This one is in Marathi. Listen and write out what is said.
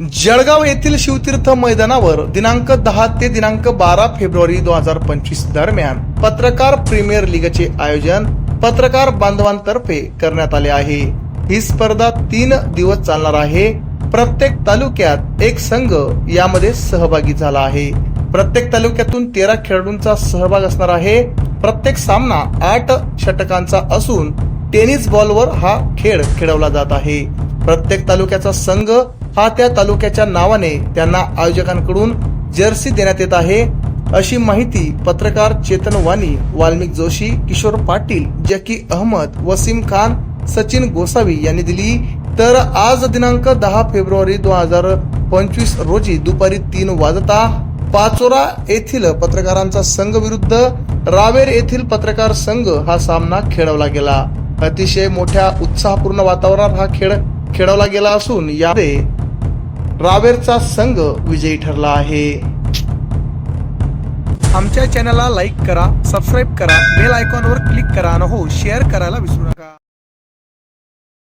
जळगाव येथील शिवतीर्थ मैदानावर दिनांक दहा ते दिनांक बारा फेब्रुवारी दोन हजार पंचवीस दरम्यान पत्रकार प्रीमियर लीगचे आयोजन पत्रकार बांधवांतर्फे करण्यात आले आहे. ही स्पर्धा तीन दिवस चालणार आहे. प्रत्येक तालुक्यात एक संघ यामध्ये सहभागी झाला आहे. प्रत्येक तालुक्यातून तेरा खेळाडूंचा सहभाग असणार आहे. प्रत्येक सामना आठ षटकांचा असून टेनिस बॉलवर हा खेळ खेळवला जात आहे. प्रत्येक तालुक्याचा संघ हा त्या तालुक्याच्या नावाने त्यांना आयोजकांकडून जर्सी देण्यात येत आहे अशी माहिती पत्रकार चेतन वाणी वाल्मिक जोशी किशोर पाटील जकी अहमद वसीम खान सचिन गोसावी यांनी दिली. तर आज दिनांक दहा फेब्रुवारी दोन हजार पंचवीस रोजी दुपारी तीन वाजता पाचोरा येथील पत्रकारांचा संघ विरुद्ध रावेर येथील पत्रकार संघ हा सामना खेळवला गेला. अतिशय मोठ्या उत्साहपूर्ण वातावरणात हा खेळ खेळवला गेला असून यामध्ये रावेरचा संघ विजयी ठरला आहे. आमच्या चॅनलला लाईक करा सबस्क्राईब करा बेल आयकॉनवर क्लिक करा आणि हो शेअर करायला विसरू नका.